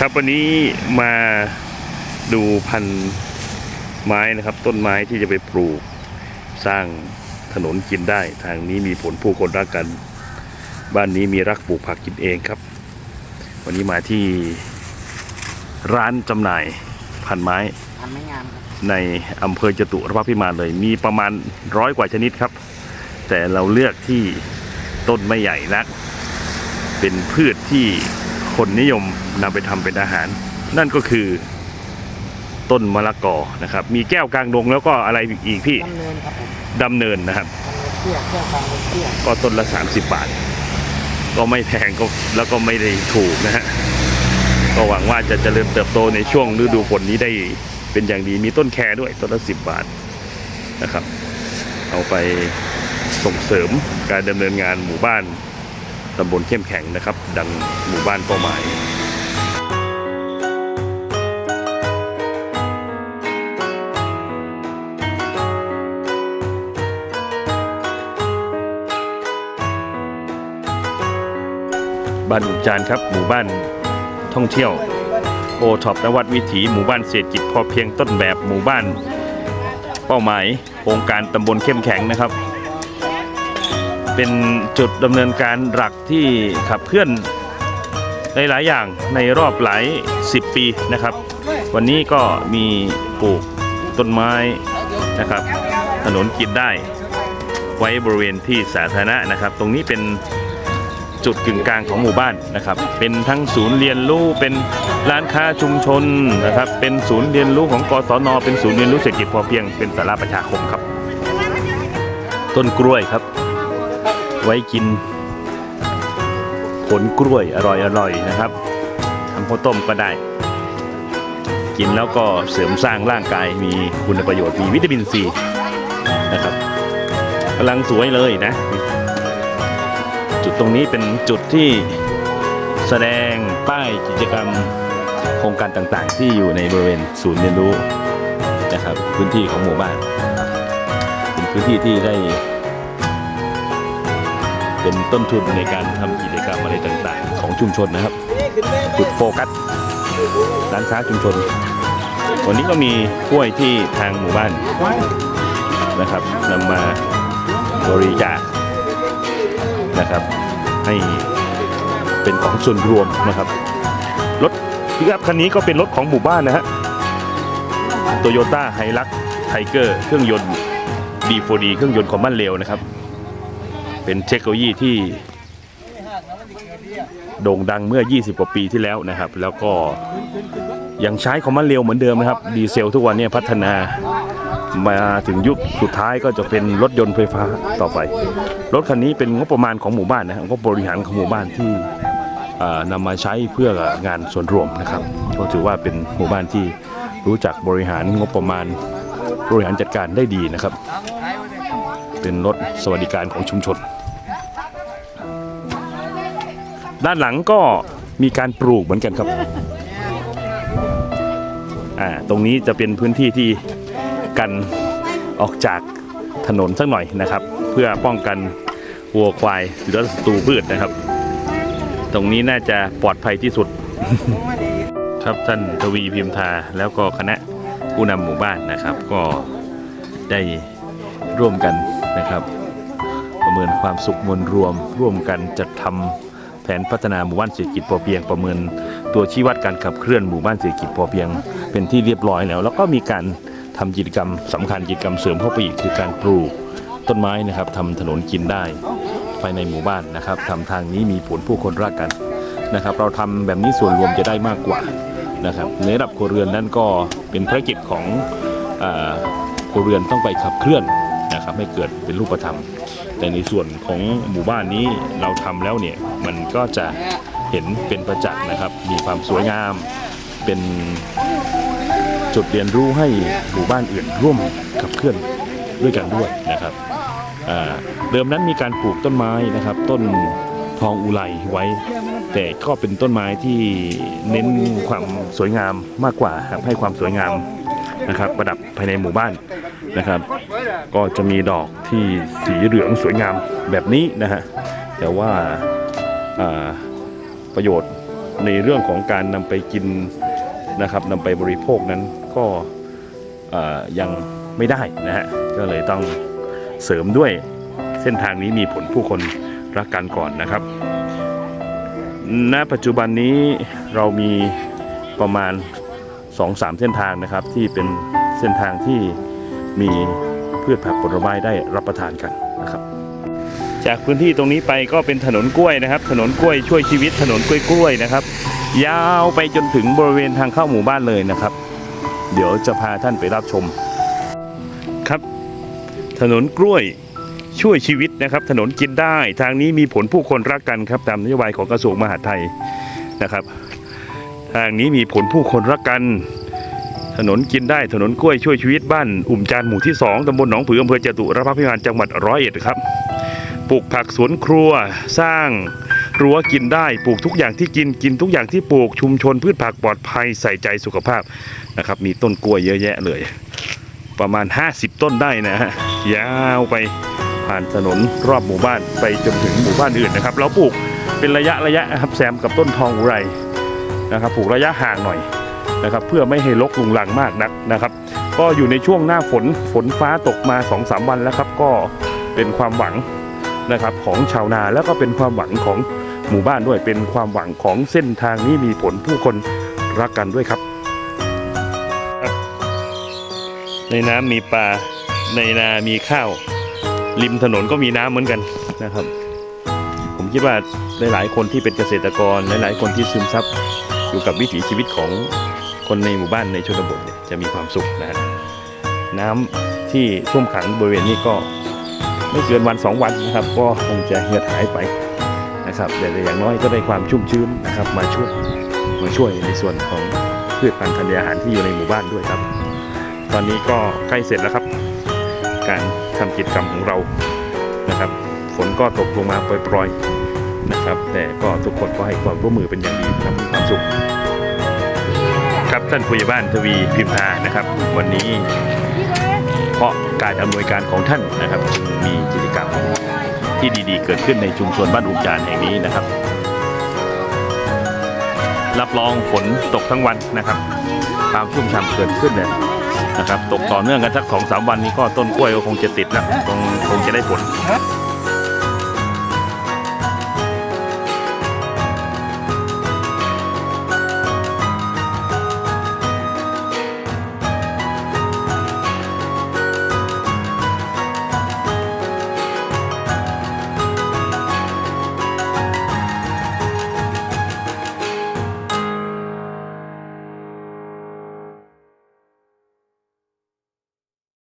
ครับวันนี้มาดูพันธุ์ไม้นะครับ ต้นไม้ที่จะไปปลูกสร้างถนนกินได้ ทางนี้มีผลผู้คนรักกัน บ้านนี้มีรักปลูกผักกินเองครับ วันนี้มาที่ร้านจำหน่ายพันธุ์ไม้ทำไม่งามครับในอำเภอจตุรพักษ์พิมานเลย มีประมาณร้อยกว่าชนิดครับ แต่เราเลือกที่ต้นไม่ใหญ่นัก เป็นพืชที่ คนนิยมนำไปทำเป็นอาหาร นั่นก็คือต้นมะละกอนะครับ มีแก้วกลางดงแล้วก็อะไรอีกพี่ดำเนินครับผมดำเนินนะครับดำเนินเที่ยวเที่ยวฟังเที่ยวก็ต้นละ 30 บาท ก็ไม่แพงก็แล้วก็ไม่ได้ถูกนะฮะก็หวังว่าจะเจริญเติบโตในช่วงฤดูฝนนี้ได้เป็นอย่างดีมีต้นแคด้วยต้นละ 10 บาทนะครับ เอาไปส่งเสริมการดำเนินงานหมู่บ้าน ตำบลเข้มแข็งนะครับ ดังหมู่บ้านเป้าหมายบ้านอุมจานครับ หมู่บ้านท่องเที่ยว โอท็อปนวัดวิถีหมู่บ้านเศรษฐกิจพอเพียงต้นแบบหมู่บ้าน เป้าหมายโครงการตำบลเข้มแข็งนะครับ เป็นจุดดำเนินการหลักที่ขับเคลื่อนในหลายอย่างในรอบหลาย 10 ปีนะครับ วันนี้ก็มีปลูกต้นไม้นะครับ ถนนกินได้ ไว้บริเวณที่สาธารณะนะครับ ตรงนี้เป็นจุดกึ่งกลางของหมู่บ้านนะครับ เป็นทั้งศูนย์เรียนรู้ เป็นร้านค้าชุมชนนะครับ เป็นศูนย์เรียนรู้ของกศน เป็นศูนย์เรียนรู้เศรษฐกิจพอเพียง เป็นสาราประชาคมครับ ต้นกล้วยครับ ไว้กิน ผลกล้วยอร่อยๆนะครับทำข้าวต้มก็ได้ กินแล้วก็เสริมสร้างร่างกายมีคุณประโยชน์มีวิตามินซีนะครับกำลังสวยเลยนะ จุดตรงนี้เป็นจุดที่แสดงป้ายกิจกรรมโครงการต่างๆ ที่อยู่ในบริเวณศูนย์เรียนรู้นะครับพื้นที่ของหมู่บ้าน เป็นพื้นที่ที่ได้ เป็นต้นทุนในการทำกิจกรรมอะไรต่างๆ ของชุมชนนะครับ จุดโฟกัสร้านค้าชุมชน วันนี้ก็มีกล้วยที่ทางหมู่บ้านนะครับนำมาบริจาคนะครับ ให้เป็นของส่วนรวมนะครับรถพิกอัพคันนี้ก็เป็นรถของหมู่บ้านนะฮะโตโยต้าไฮลักไทเกอร์เครื่องยนต์ D4D เครื่องยนต์คอมมันเร็วนะครับ เป็นเทคโนโลยีที่โด่งดังเมื่อ 20 กว่าปีที่แล้วนะครับ แล้วก็ยังใช้คอมมันเร็วเหมือนเดิมนะครับ ดีเซลทุกวันนี้พัฒนามาถึงยุคสุดท้ายก็จะเป็นรถยนต์ไฟฟ้าต่อไป รถคันนี้เป็นงบประมาณของหมู่บ้านนะครับงบบริหารของหมู่บ้านที่นำมาใช้เพื่องานส่วนรวมนะครับ ก็ถือว่าเป็นหมู่บ้านที่รู้จักบริหารงบประมาณบริหารจัดการได้ดีนะครับ เป็นรถสวัสดิการของชุมชน ด้านหลังก็มีการปลูกเหมือนกันครับอ่าตรงนี้จะเป็นพื้นที่ที่กันออกจากถนนสักหน่อยนะครับ เพื่อป้องกันวัวควายหรือศัตรูพืชนะครับ ตรงนี้น่าจะปลอดภัยที่สุด ครับท่านทวีพิมพ์ทาแล้วก็คณะผู้นำหมู่บ้านนะครับ ก็ได้ ร่วมกันนะครับ ประเมินความสุขมวลรวม ร่วมกันจัดทำแผนพัฒนาหมู่บ้านเศรษฐกิจพอเพียงประเมิน ตัวชี้วัดการขับเคลื่อนหมู่บ้านเศรษฐกิจพอเพียง เป็นที่เรียบร้อยแล้ว แล้วก็มีการทำกิจกรรมสำคัญกิจกรรมเสริมเข้าไปอีกคือการปลูกต้นไม้นะครับทำถนนกินได้ภายในหมู่บ้านนะครับทำทางนี้มีผลผู้คนรักกันนะครับ เราทำแบบนี้ส่วนรวมจะได้มากกว่านะครับ ในระดับครัวเรือนนั้นก็เป็นภารกิจของอครัวเรือนต้องไปขับเคลื่อน นะครับให้เกิดเป็นรูปธรรม แต่ในส่วนของหมู่บ้านนี้เราทำแล้วเนี่ยมันก็จะเห็นเป็นประจักษ์นะครับ มีความสวยงามเป็นจุดเรียนรู้ให้หมู่บ้านอื่นร่วมขับเคลื่อนด้วยกันด้วยนะครับเดิมนั้นมีการปลูกต้นไม้นะครับ ต้นทองอุไรไว้ แต่ก็เป็นต้นไม้ที่เน้นความสวยงามมากกว่าครับให้ความสวยงามนะครับ ประดับภายในหมู่บ้านนะครับ ก็จะมีดอกที่สีเหลืองสวยงามแบบนี้นะฮะแต่ว่าาประโยชน์ในเรื่องของการนำไปกินนะครับนำไปบริโภคนั้นก็ยังไม่ได้นะฮะก็เลยต้องเสริมด้วยเส้นทางนี้มีผลผู้คนรักกันก่อนนะครับ ณ ปัจจุบันนี้เรามีประมาณ 2-3 เส้นทางนะครับที่เป็นเส้นทางที่มี พืชผักผลไม้ได้รับประทานกันนะครับ จากพื้นที่ตรงนี้ไปก็เป็นถนนกล้วยนะครับ ถนนกล้วยช่วยชีวิตถนนกล้วยกล้วยนะครับ ยาวไปจนถึงบริเวณทางเข้าหมู่บ้านเลยนะครับ เดี๋ยวจะพาท่านไปรับชมครับ ถนนกล้วยช่วยชีวิตนะครับ ถนนกินได้ทางนี้มีผลผู้คนรักกันครับตามนโยบายของกระทรวงมหาดไทยนะครับ ทางนี้มีผลผู้คนรักกัน ถนนกินได้ถนนกล้วยช่วยชีวิตบ้านอุ่มจานหมู่ที่ 2ตำบลหนองผืออำเภอจตุรพักพิมานจังหวัดร้อยเอ็ดครับปลูกผักสวนครัวสร้างรั้วกินได้ปลูกทุกอย่างที่กินกินทุกอย่างที่ปลูกชุมชนพืชผักปลอดภัยใส่ใจสุขภาพนะครับ มีต้นกล้วยเยอะแยะเลย ประมาณ 50 ต้นได้นะฮะยาวไปผ่านถนนรอบหมู่บ้านไปจนถึงหมู่บ้านอื่นนะครับเราปลูกเป็นระยะระยะนะครับแซมกับต้นทองอุไรนะครับปลูกระยะห่างหน่อย นะครับเพื่อไม่ให้รกลุงลังมากนักนะครับ ก็อยู่ในช่วงหน้าฝนฝนฟ้าตกมา 2-3 วันแล้วครับ ก็เป็นความหวังนะครับของชาวนาแล้วก็เป็นความหวังของหมู่บ้านด้วยเป็นความหวังของเส้นทางนี้มีผลผู้คนรักกันด้วยครับ ในน้ำมีปลาในนามีข้าว ริมถนนก็มีน้ำเหมือนกันนะครับ ผมคิดว่าหลายๆคนที่เป็นเกษตรกรหลายๆคนที่ซึมซับอยู่กับวิถีชีวิตของ คนในหมู่บ้านในชนบทเนี่ยจะมีความสุขนะฮะน้ำที่ท่วมขังบริเวณนี้ก็ไม่เกินวันสองวันนะครับ ก็คงจะเหือดหายไปนะครับแต่อย่างน้อยก็ได้ความชุ่มชื้นนะครับ มาช่วยมาช่วยในส่วนของพืชพันธุ์ธัญญาหารที่อยู่ในหมู่บ้านด้วยครับ ตอนนี้ก็ใกล้เสร็จแล้วครับ การทำกิจกรรมของเรานะครับ ฝนก็ตกลงมาปล่อยๆนะครับ แต่ก็ทุกคนก็ให้ความร่วมมือเป็นอย่างดีทำมีความสุข ครับท่านผู้ใหญ่บ้านทวีพิมพานะครับ วันนี้เพราะการอำนวยการของท่านนะครับมีกิจกรรมที่ดีๆ เกิดขึ้นในชุมชนบ้านอุมจานแห่งนี้นะครับ รับรองฝนตกทั้งวันนะครับ ความชุ่มฉ่ำเกิดขึ้นเนี่ยนะครับ ตกต่อเนื่องกันสักสองสามวันนี้ก็ต้นกล้วยก็คงจะติดแล้วคงคงจะได้ผล